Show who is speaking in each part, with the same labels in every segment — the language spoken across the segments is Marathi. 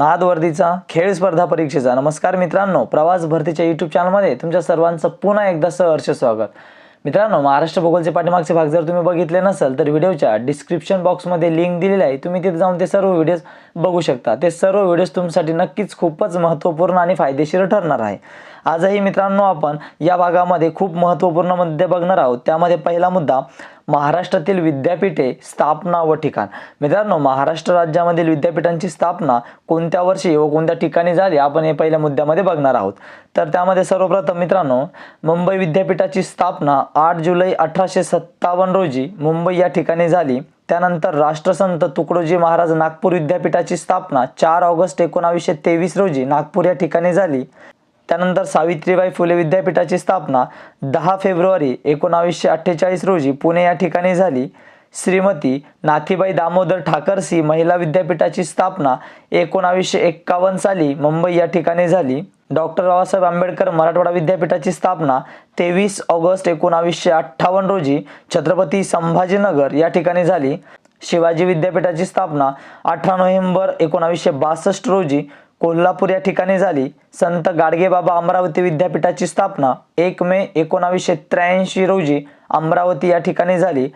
Speaker 1: नादवर्दीचा खेळ स्पर्धा परीक्षेचा नमस्कार मित्रांनो प्रवास भरतीच्या यूट्यूब चॅनलमध्ये तुमच्या सर्वांचं पुन्हा एकदा सहर्ष स्वागत मित्रांनो महाराष्ट्र भूगोलचे पाठीमागचे भाग जर तुम्ही बघितले नसेल तर व्हिडिओच्या डिस्क्रिप्शन बॉक्समध्ये लिंक दिलेली आहे तुम्ही तिथे जाऊन ते सर्व व्हिडिओज बघू शकता ते सर्व व्हिडिओज तुमच्यासाठी नक्कीच खूपच महत्त्वपूर्ण आणि फायदेशीर ठरणार आहे आजही मित्रांनो आपण या भागामध्ये खूप महत्त्वपूर्ण मुद्दे बघणार आहोत त्यामध्ये पहिला मुद्दा महाराष्ट्रातील विद्यापीठे स्थापना व ठिकाण मित्रांनो महाराष्ट्र राज्यामधील विद्यापीठांची स्थापना कोणत्या वर्षी व कोणत्या ठिकाणी झाली आपण हे पहिल्या मुद्द्यामध्ये बघणार आहोत तर त्यामध्ये सर्वप्रथम मित्रांनो मुंबई विद्यापीठाची स्थापना आठ जुलै अठराशे सत्तावन्न रोजी मुंबई या ठिकाणी झाली त्यानंतर राष्ट्रसंत तुकडोजी महाराज नागपूर विद्यापीठाची स्थापना चार ऑगस्ट एकोणावीसशे तेवीस रोजी नागपूर या ठिकाणी झाली त्यानंतर सावित्रीबाई फुले विद्यापीठाची स्थापना दहा फेब्रुवारी एकोणावीसशे अठ्ठेचाळीस रोजी पुणे या ठिकाणी झाली श्रीमती नाथीबाई दामोदर ठाकरसी महिला विद्यापीठाची स्थापना एकोणावीसशे एक्कावन्न साली मुंबई या ठिकाणी झाली डॉक्टर बाबासाहेब आंबेडकर मराठवाडा विद्यापीठाची स्थापना तेवीस ऑगस्ट एकोणावीसशे अठ्ठावन्न रोजी छत्रपती संभाजीनगर या ठिकाणी झाली शिवाजी विद्यापीठाची स्थापना अठरा नोव्हेंबर एकोणावीसशे बासष्ट रोजी कोल्हापूर या ठिकाणी झाली संत गाडगेबाबा अमरावती विद्यापीठाची स्थापना एक मे एकोणावीसशे त्र्याऐंशी रोजी अमरावती या ठिकाणी झाली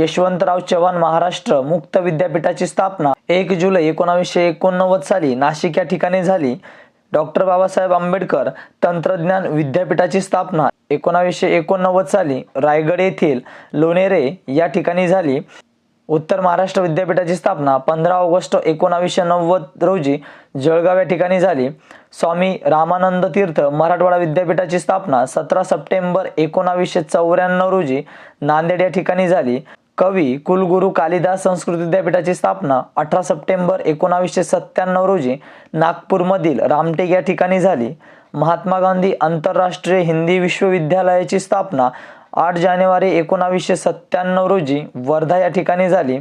Speaker 1: यशवंतराव चव्हाण महाराष्ट्र मुक्त विद्यापीठाची स्थापना एक जुलै एकोणावीसशे एकोणनव्वद साली नाशिक या ठिकाणी झाली डॉक्टर बाबासाहेब आंबेडकर तंत्रज्ञान विद्यापीठाची स्थापना एकोणावीसशे एकोणनव्वद साली रायगड येथील लोणेरे या ठिकाणी झाली उत्तर महाराष्ट्र विद्यापीठाची स्थापना पंधरा ऑगस्ट एकोणावीसशे नव्वद रोजी जळगाव या ठिकाणी झाली स्वामी रामानंद तीर्थ मराठवाडा विद्यापीठाची स्थापना सतरा सप्टेंबर एकोणावीसशे चौऱ्याण्णव रोजी नांदेड या ठिकाणी झाली कवी कुलगुरू कालिदास संस्कृत विद्यापीठाची स्थापना अठरा सप्टेंबर एकोणावीसशे सत्त्याण्णव रोजी नागपूरमधील रामटेक या ठिकाणी झाली महात्मा गांधी आंतरराष्ट्रीय हिंदी विश्वविद्यालयाची स्थापना आठ जानेवारी एकोणावीसशे सत्त्याण्णव रोजी वर्धा या ठिकाणी झाली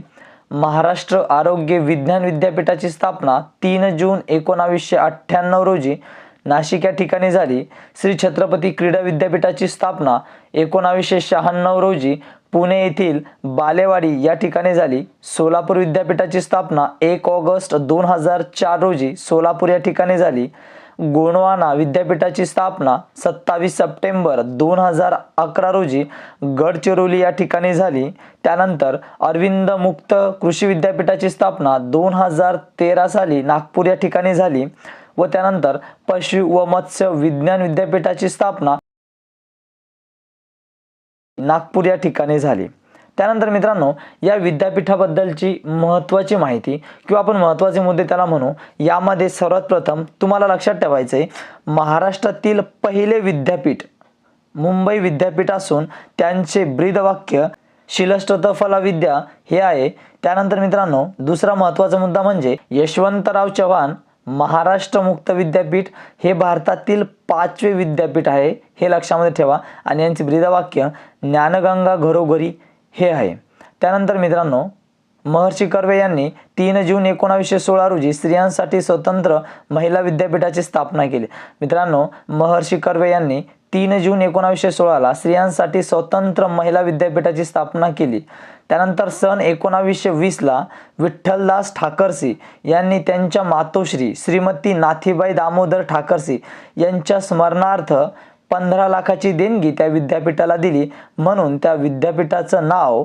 Speaker 1: महाराष्ट्र आरोग्य विज्ञान विद्यापीठाची स्थापना तीन जून एकोणावीसशे अठ्ठ्याण्णव रोजी नाशिक या ठिकाणी झाली श्री छत्रपती क्रीडा विद्यापीठाची स्थापना एकोणावीसशे शहाण्णव रोजी पुणे येथील बालेवाडी या ठिकाणी झाली सोलापूर विद्यापीठाची स्थापना एक ऑगस्ट दोन हजार चार रोजी सोलापूर या ठिकाणी झाली गोंडवाना विद्यापीठाची स्थापना सत्तावीस सप्टेंबर दोन हजार अकरा रोजी गडचिरोली या ठिकाणी झाली त्यानंतर अरविंद मुक्त कृषी विद्यापीठाची स्थापना दोन हजार तेरा साली नागपूर या ठिकाणी झाली व त्यानंतर पशु व मत्स्य विज्ञान विद्यापीठाची स्थापना नागपूर या ठिकाणी झाली त्यानंतर मित्रांनो या विद्यापीठाबद्दलची महत्त्वाची माहिती किंवा आपण महत्त्वाचे मुद्दे त्याला म्हणू यामध्ये सर्वात प्रथम तुम्हाला लक्षात ठेवायचं आहे महाराष्ट्रातील पहिले विद्यापीठ मुंबई विद्यापीठ असून त्यांचे ब्रीदवाक्य शिलष्टत विद्या हे आहे त्यानंतर मित्रांनो दुसरा महत्त्वाचा मुद्दा म्हणजे यशवंतराव चव्हाण महाराष्ट्र मुक्त विद्यापीठ हे भारतातील पाचवे विद्यापीठ आहे हे लक्षामध्ये ठेवा आणि यांचे ब्रीदवाक्य ज्ञानगंगा घरोघरी हे आहे त्यानंतर मित्रांनो महर्षी कर्वे यांनी तीन जून एकोणावीसशे सोळा रोजी स्त्रियांसाठी स्वतंत्र महिला विद्यापीठाची स्थापना केली मित्रांनो महर्षी कर्वे यांनी तीन जून एकोणावीसशे सोळाला स्त्रियांसाठी स्वतंत्र महिला विद्यापीठाची स्थापना केली त्यानंतर सन एकोणावीसशे वीसला विठ्ठलदास ठाकरसी यांनी त्यांच्या मातोश्री श्रीमती नाथीबाई दामोदर ठाकरसी यांच्या स्मरणार्थ पंधरा लाखाची देणगी त्या विद्यापीठाला दिली म्हणून त्या विद्यापीठाचं नाव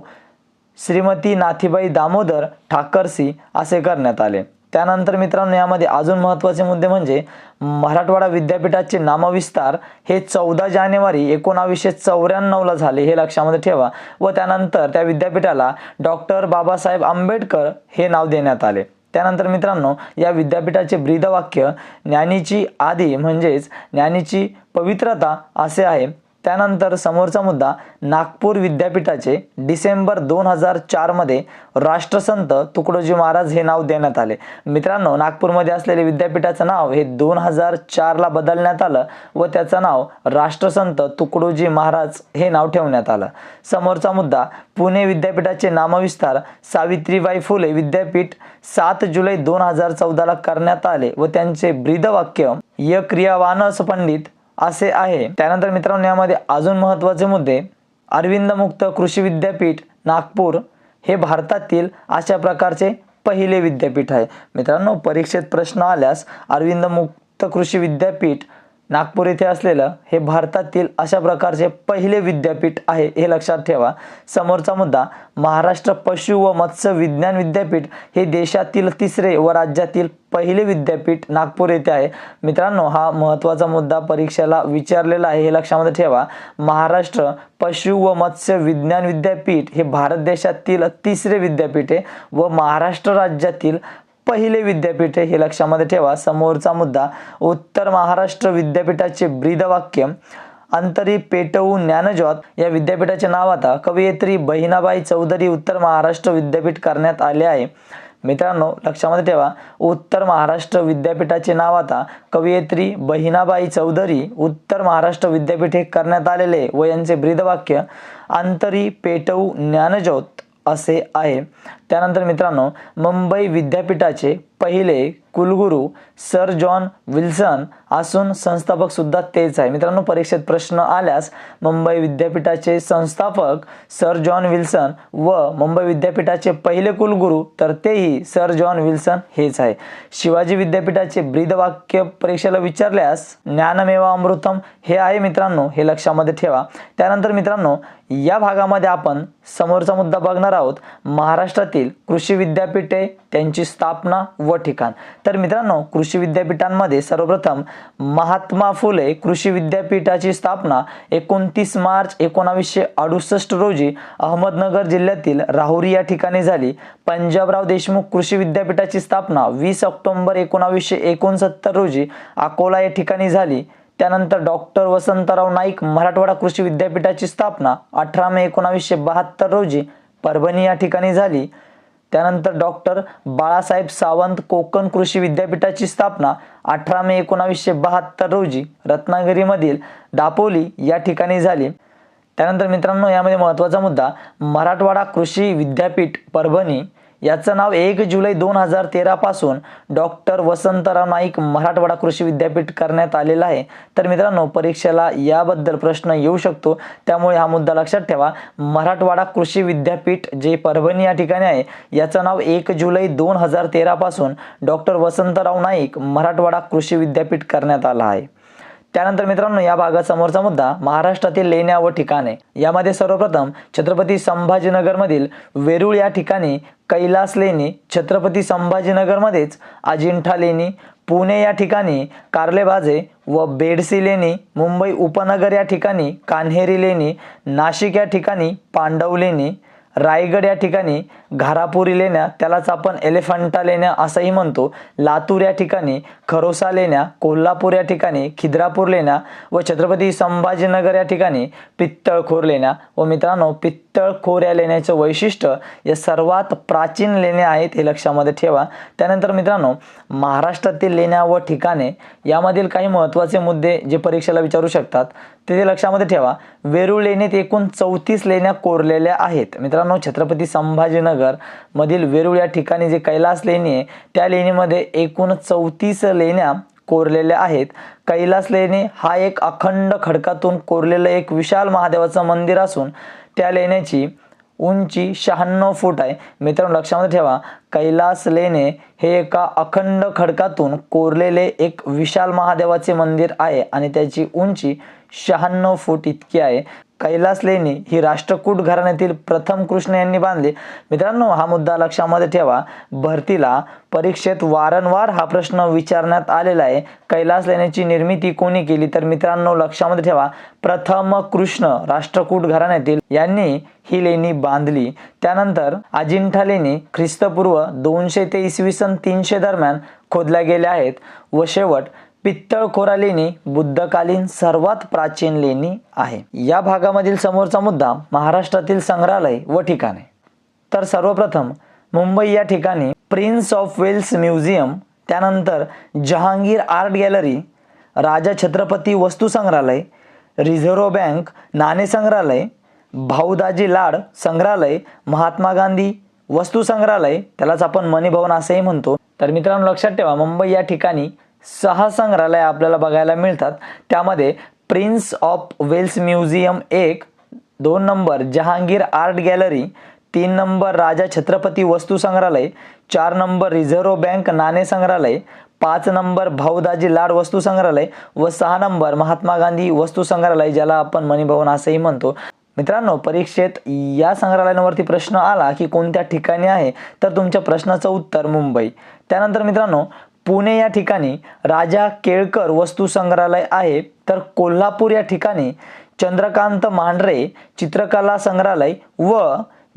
Speaker 1: श्रीमती नाथीबाई दामोदर ठाकरसी असे करण्यात आले त्यानंतर मित्रांनो यामध्ये अजून महत्त्वाचे मुद्दे म्हणजे मराठवाडा विद्यापीठाचे नामविस्तार हे चौदा जानेवारी एकोणावीसशे चौऱ्याण्णवला झाले हे लक्षामध्ये ठेवा व त्यानंतर त्या विद्यापीठाला डॉक्टर बाबासाहेब आंबेडकर हे नाव देण्यात आले त्यानंतर मित्रांनो या विद्यापीठाचे ब्रीदवाक्य ज्ञानीची आदी म्हणजेच ज्ञानीची पवित्रता असे आहे त्यानंतर समोरचा मुद्दा नागपूर विद्यापीठाचे डिसेंबर दोन हजार चारमध्ये राष्ट्रसंत तुकडोजी महाराज हे नाव देण्यात आले मित्रांनो नागपूरमध्ये असलेले विद्यापीठाचं नाव हे दोन हजार चारला बदलण्यात आलं व त्याचं नाव राष्ट्रसंत तुकडोजी महाराज हे नाव ठेवण्यात आलं समोरचा मुद्दा पुणे विद्यापीठाचे नामविस्तार सावित्रीबाई फुले विद्यापीठ सात जुलै दोन हजार चौदाला करण्यात आले व त्यांचे ब्रीदवाक्य यक्रियावानस पंडित असे आहे त्यानंतर मित्रांनो यामध्ये अजून महत्त्वाचे मुद्दे अरविंद मुक्त कृषी विद्यापीठ नागपूर हे भारतातील अशा प्रकारचे पहिले विद्यापीठ आहे मित्रांनो परीक्षेत प्रश्न आल्यास अरविंद मुक्त कृषी विद्यापीठ नागपूर येथे असलेलं हे भारतातील अशा प्रकारचे पहिले विद्यापीठ आहे हे लक्षात ठेवा समोरचा मुद्दा महाराष्ट्र पशु व मत्स्य विज्ञान विद्यापीठ हे देशातील तिसरे व राज्यातील पहिले विद्यापीठ नागपूर येथे आहे मित्रांनो हा महत्त्वाचा मुद्दा परीक्षेला विचारलेला आहे हे लक्षामध्ये ठेवा महाराष्ट्र पशु व मत्स्य विज्ञान विद्यापीठ हे भारत देशातील तिसरे विद्यापीठ आहे व महाराष्ट्र राज्यातील पहिले विद्यापीठ हे लक्षामध्ये ठेवा समोरचा मुद्दा उत्तर महाराष्ट्र विद्यापीठाचे ब्रीदवाक्य अंतरी पेटवू ज्ञानज्योत या विद्यापीठाचे नाव आता कवयित्री बहिणाबाई चौधरी उत्तर महाराष्ट्र विद्यापीठ करण्यात आले आहे मित्रांनो लक्षामध्ये ठेवा उत्तर महाराष्ट्र विद्यापीठाचे नाव आता कवयित्री बहिणाबाई चौधरी उत्तर महाराष्ट्र विद्यापीठ हे करण्यात आलेले व यांचे ब्रीदवाक्य अंतरी पेटवू ज्ञानज्योत असे आहे त्यानंतर मित्रांनो मुंबई विद्यापीठाचे पहिले कुलगुरू सर जॉन विल्सन असून संस्थापक सुद्धा तेच आहे मित्रांनो परीक्षेत प्रश्न आल्यास मुंबई विद्यापीठाचे संस्थापक सर जॉन विल्सन व मुंबई विद्यापीठाचे पहिले कुलगुरू तर तेही सर जॉन विल्सन हेच आहे शिवाजी विद्यापीठाचे ब्रीदवाक्य परीक्षेला विचारल्यास ज्ञानमेवा अमृतम हे आहे मित्रांनो हे लक्षामध्ये ठेवा त्यानंतर मित्रांनो या भागामध्ये आपण समोरचा मुद्दा बघणार आहोत महाराष्ट्रातील कृषी विद्यापीठे त्यांची स्थापना व ठिकाण तर मित्रांनो कृषी विद्यापीठांमध्ये सर्वप्रथम महात्मा फुले कृषी विद्यापीठाची स्थापना एकोणतीस मार्च एकोणावीसशे अडुसष्ट रोजी अहमदनगर जिल्ह्यातील राहुरी या ठिकाणी झाली पंजाबराव देशमुख कृषी विद्यापीठाची स्थापना वीस ऑक्टोंबर एकोणावीसशे एकोणसत्तर रोजी अकोला या ठिकाणी झाली त्यानंतर डॉक्टर वसंतराव नाईक मराठवाडा कृषी विद्यापीठाची स्थापना अठरा मे एकोणावीसशे बहात्तर रोजी परभणी या ठिकाणी झाली त्यानंतर डॉक्टर बाळासाहेब सावंत कोकण कृषी विद्यापीठाची स्थापना अठरा मे एकोणावीसशे बहात्तर रोजी रत्नागिरीमधील दापोली या ठिकाणी झाली त्यानंतर मित्रांनो यामध्ये महत्त्वाचा मुद्दा मराठवाडा कृषी विद्यापीठ परभणी याचं नाव एक जुलै दोन हजार तेरापासून डॉक्टर वसंतराव नाईक मराठवाडा कृषी विद्यापीठ करण्यात आलेलं आहे तर मित्रांनो परीक्षेला याबद्दल प्रश्न येऊ शकतो त्यामुळे हा मुद्दा लक्षात ठेवा मराठवाडा कृषी विद्यापीठ जे परभणी या ठिकाणी आहे याचं नाव एक जुलै दोन हजार तेरापासून डॉक्टर वसंतराव नाईक मराठवाडा कृषी विद्यापीठ करण्यात आला आहे त्यानंतर मित्रांनो या भागासमोरचा मुद्दा महाराष्ट्रातील लेण्या व ठिकाणे यामध्ये सर्वप्रथम छत्रपती संभाजीनगरमधील वेरूळ या ठिकाणी कैलास लेणी छत्रपती संभाजीनगरमध्येच अजिंठा लेणी पुणे या ठिकाणी कार्लेबाजे व बेडसी लेणी मुंबई उपनगर या ठिकाणी कान्हेरी लेणी नाशिक या ठिकाणी पांडव लेणी रायगड या ठिकाणी घारापुरी लेण्या त्यालाच आपण एलिफंटा लेण्या असंही म्हणतो लातूर या ठिकाणी खरोसा लेण्या कोल्हापूर या ठिकाणी खिद्रापूर लेण्या व छत्रपती संभाजीनगर या ठिकाणी पित्तळखोर लेण्या व मित्रांनो पित्तळखोर या लेण्याचं वैशिष्ट्य या सर्वात प्राचीन लेण्या आहेत हे लक्षामध्ये ठेवा त्यानंतर मित्रांनो महाराष्ट्रातील लेण्या व ठिकाणे यामधील काही महत्त्वाचे मुद्दे जे परीक्षेला विचारू शकतात तिथे लक्षामध्ये ठेवा वेरूळ लेणीत एकूण चौतीस लेण्या कोरलेल्या आहेत मित्रांनो छत्रपती संभाजीनगर मधील वेरूळ या ठिकाणी जे कैलास लेणी आहे त्या लेणीमध्ये एकूण चौतीस लेण्या कोरलेल्या आहेत कैलास लेणी हा एक अखंड खडकातून कोरलेलं एक विशाल महादेवाचं मंदिर असून त्या लेण्याची उंची शहाण्णव फूट आहे मित्रांनो लक्षामध्ये ठेवा कैलास लेणे हे एका अखंड खडकातून कोरलेले एक विशाल महादेवाचे मंदिर आहे आणि त्याची उंची शहाण्णव फूट इतकी आहे कैलास लेणी ही राष्ट्रकूट घराण्यातील प्रथम कृष्ण यांनी बांधली मित्रांनो हा मुद्दा लक्षामध्ये ठेवा भरतीला परीक्षेत वारंवार हा प्रश्न विचारण्यात आलेला आहे कैलास लेण्याची निर्मिती कोणी केली तर मित्रांनो लक्षामध्ये ठेवा प्रथम कृष्ण राष्ट्रकूट घराण्यातील यांनी ही लेणी बांधली त्यानंतर अजिंठा लेणी ख्रिस्तपूर्व दोनशे ते इसवी सन तीनशे दरम्यान खोदल्या गेल्या आहेत व शेवट पित्तळखोरा लेणी बुद्धकालीन सर्वात प्राचीन लेणी आहे या भागामधील समोरचा मुद्दा महाराष्ट्रातील संग्रहालय व ठिकाणे तर सर्वप्रथम मुंबई या ठिकाणी प्रिन्स ऑफ वेल्स म्युझियम त्यानंतर Jehangir art gallery Raja Chhatrapati Vastu Sangrahalaya reserve bank नाणे संग्रहालय भाऊदाजी लाड संग्रहालय महात्मा गांधी वस्तू संग्रहालय त्यालाच आपण मणिभवन असेही म्हणतो तर मित्रांनो लक्षात ठेवा मुंबई या ठिकाणी सहा संग्रहालय आपल्याला बघायला मिळतात त्यामध्ये प्रिन्स ऑफ वेल्स म्युझियम एक दोन नंबर जहांगीर आर्ट गॅलरी तीन नंबर राजा छत्रपती वस्तू संग्रहालय चार नंबर रिझर्व्ह बँक नाणे संग्रहालय पाच नंबर भाऊदाजी लाड वस्तू संग्रहालय व सहा नंबर महात्मा गांधी वस्तू संग्रहालय ज्याला आपण मणिभवन असंही म्हणतो मित्रांनो परीक्षेत या संग्रहालयांवरती प्रश्न आला की कोणत्या ठिकाणी आहे तर तुमच्या प्रश्नाचं उत्तर मुंबई त्यानंतर मित्रांनो पुणे या ठिकाणी राजा केळकर वस्तू संग्रहालय आहे तर कोल्हापूर या ठिकाणी चंद्रकांत मांढरे चित्रकला संग्रहालय व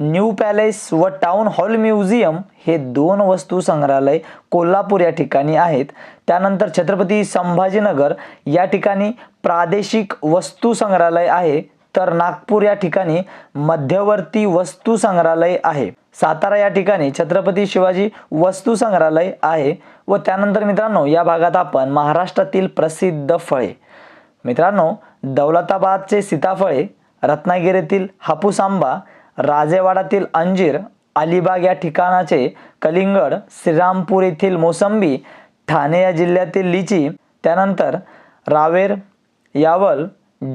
Speaker 1: न्यू पॅलेस व टाउन हॉल म्युझियम हे दोन वस्तू संग्रहालय कोल्हापूर या ठिकाणी आहेत त्यानंतर छत्रपती संभाजीनगर या ठिकाणी प्रादेशिक वस्तू संग्रहालय आहे तर नागपूर या ठिकाणी मध्यवर्ती वस्तू संग्रहालय आहे सातारा या ठिकाणी छत्रपती शिवाजी वस्तू संग्रहालय आहे व त्यानंतर मित्रांनो या भागात आपण महाराष्ट्रातील प्रसिद्ध फळे मित्रांनो दौलताबादचे सीताफळे रत्नागिरीतील हापूस आंबा राजेवाडातील अंजीर अलिबाग या ठिकाणाचे कलिंगड श्रीरामपूर येथील मोसंबी ठाणे या जिल्ह्यातील लिची त्यानंतर रावेर यावल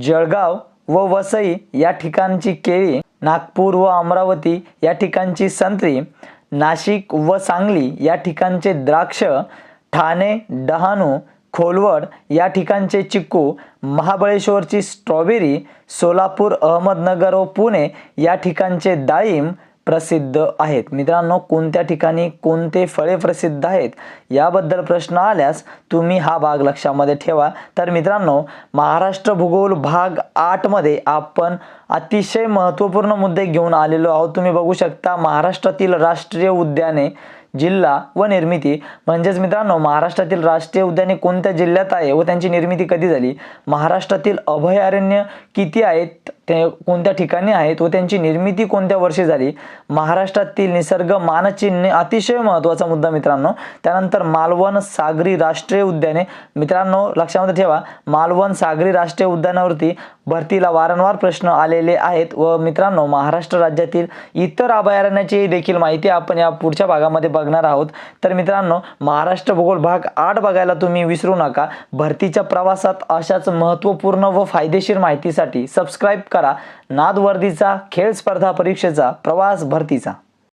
Speaker 1: जळगाव व वसई या ठिकाणची केळी नागपूर व अमरावती या ठिकाणची संत्री नाशिक व सांगली या ठिकाणचे द्राक्ष ठाणे डहाणू खोलवड या ठिकाणचे चिक्कू महाबळेश्वरची स्ट्रॉबेरी सोलापूर अहमदनगर व पुणे या ठिकाणचे डाळिंब प्रसिद्ध आहेत मित्रांनो कोणत्या ठिकाणी कोणते फळे प्रसिद्ध आहेत याबद्दल प्रश्न आल्यास तुम्ही हा भाग लक्षामध्ये ठेवा तर मित्रांनो महाराष्ट्र भूगोल भाग आठमध्ये आपण अतिशय महत्त्वपूर्ण मुद्दे घेऊन आलेलो आहोत तुम्ही बघू शकता महाराष्ट्रातील राष्ट्रीय उद्याने जिल्हा व निर्मिती म्हणजेच मित्रांनो महाराष्ट्रातील राष्ट्रीय उद्याने कोणत्या जिल्ह्यात आहे व त्यांची निर्मिती कधी झाली महाराष्ट्रातील अभयारण्य किती आहेत ते कोणत्या ठिकाणी आहेत व त्यांची निर्मिती कोणत्या वर्षी झाली महाराष्ट्रातील निसर्ग मानचिन्हे अतिशय महत्त्वाचा मुद्दा मित्रांनो त्यानंतर मालवण सागरी राष्ट्रीय उद्याने मित्रांनो लक्षामध्ये ठेवा मालवण सागरी राष्ट्रीय उद्यानावरती भरतीला वारंवार प्रश्न आलेले आहेत व मित्रांनो महाराष्ट्र राज्यातील इतर अभयारण्याची देखील माहिती आपण या पुढच्या भागामध्ये बघणार आहोत तर मित्रांनो महाराष्ट्र भूगोल भाग आठ बघायला तुम्ही विसरू नका भरतीच्या प्रवासात अशाच महत्त्वपूर्ण व फायदेशीर माहितीसाठी सबस्क्राईब करा नादवर्दीचा खेळ स्पर्धा परीक्षेचा प्रवास भरतीचा